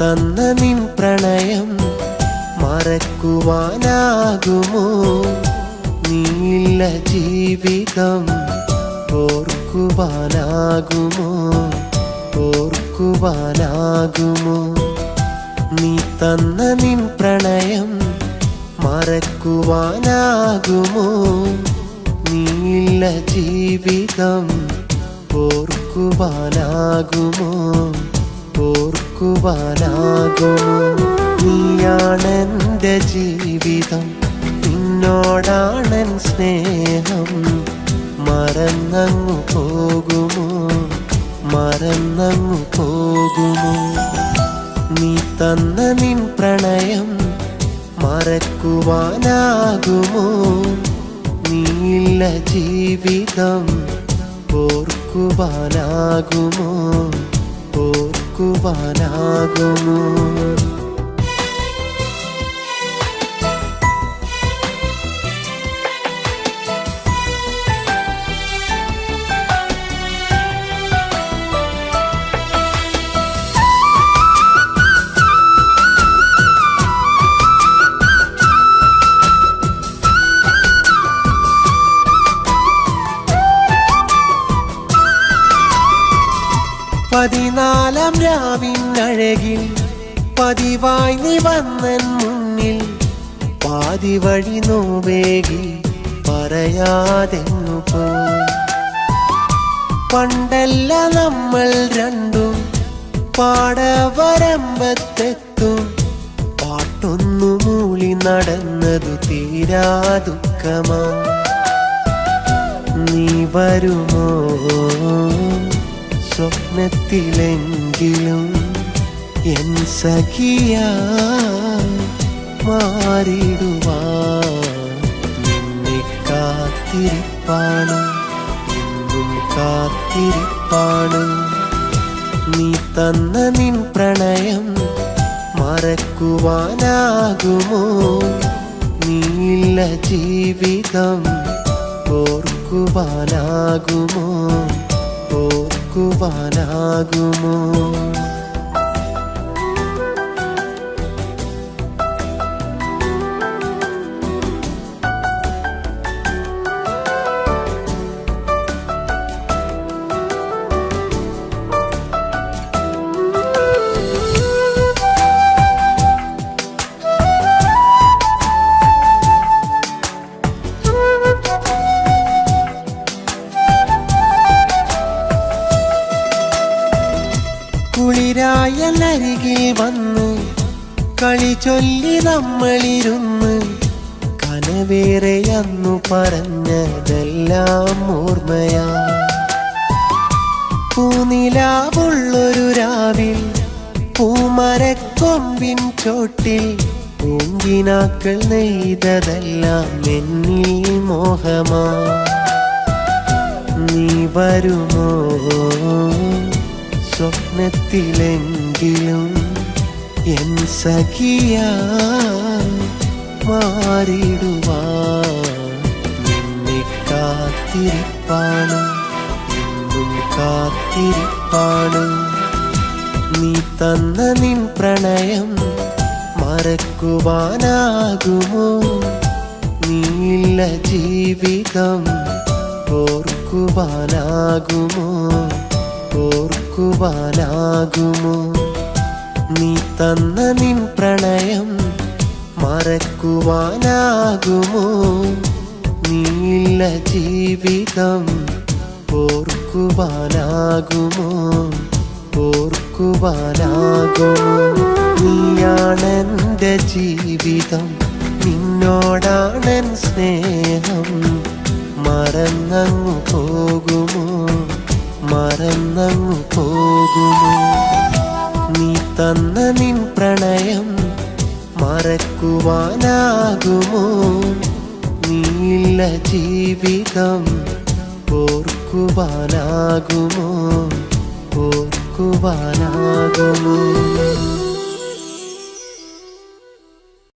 തന്ന നിൻ പ്രണയം മറക്കുവാനാകുമോ? നീല്ല ജീവിതം ഓർക്കുവാനാകുമോ? ഓർക്കുവാനാകുമോ? നീ തന്ന നിൻ പ്രണയം മറക്കുവാനാകുമോ? നീല്ല ജീവിതം ഓർക്കുവാനാകുമോ? ഓർക്കുവാനാകുമോ? നീയാണെന്റെ ജീവിതം നിന്നോടാണൻ സ്നേഹം. മറന്നങ്ങു പോകുമോ? മറന്നങ്ങു പോകുമോ? നീ തന്ന നിൻ പ്രണയം മറക്കുവാനാകുമോ? നീല ജീവിതം ഓർക്കുവാനാകുമോ? ഓർക്കുവാനാകുമോ പതിനാലാം രാവിൻ അഴകിൽ പതിവായി നീ വന്നൻ മുന്നിൽ പാതി വഴി നോവേകി പറയാതെങ്ങു പോ. പണ്ടല്ല നമ്മൾ രണ്ടും പാടവരമ്പത്തെത്തും. പാട്ടൊന്നു മൂളി നടന്നതു തീരാ ദുഃഖമാ. നീ വരുമോ? സ്വപ്നത്തിലെങ്കിലും എൻ സഖിയ മാറിടുവാ. നിന്നെ കാത്തിരിപ്പാണ് എന്നും കാത്തിരിപ്പാണ്. നീ തന്ന നിൻ പ്രണയം മറക്കുവാനാകുമോ? നീല്ല ജീവിതം ഓർക്കുവാനാകുമോ? ഓർക്കുവാനാകുമോ കുളിരായ നരികിൽ വന്ന്. കളി ചൊല്ലി നമ്മളിരുന്ന്. കനവേറെ അന്നു പറഞ്ഞതെല്ലാം ഓർമ്മയാ. പൂനിലാവുള്ളൊരു രാവിൽ പൂമരക്കൊമ്പിൻ ചോട്ടിൽ പൂങ്കിനാക്കൾ നെയ്തതെല്ലാം എന്നിൽ മോഹമാ. നീ വരുമോ? സ്വപ്നത്തിലെങ്കിലും എൻ സഖിയ മാറിടുവാ കാത്തിരിപ്പാണ് കാത്തിരിപ്പാണ് നീ തന്ന നിൻ പ്രണയം മറക്കുവാനാകുമോ? നീല ജീവിതം ഓർക്കുവാനാകുമോ? ഓർക്കുവാനാകുമോ? നീ തന്ന നിൻ പ്രണയം മറക്കുവാനാകുമോ? നീല ജീവിതം ഓർക്കുവാനാകുമോ? ഓർക്കുവാനാകുമോ? നീയാണെന്റെ ജീവിതം നിന്നോടാണെൻ സ്നേഹം. മറന്നങ്ങു പോകുമോ? മറന്നങ്ങു പോകുമോ? നീ തന്ന നിൻ പ്രണയം മറക്കുവാനാകുമോ? നീല ജീവിതം ഓർക്കുവാനാകുമോ? ഓർക്കുവാനാകുമോ?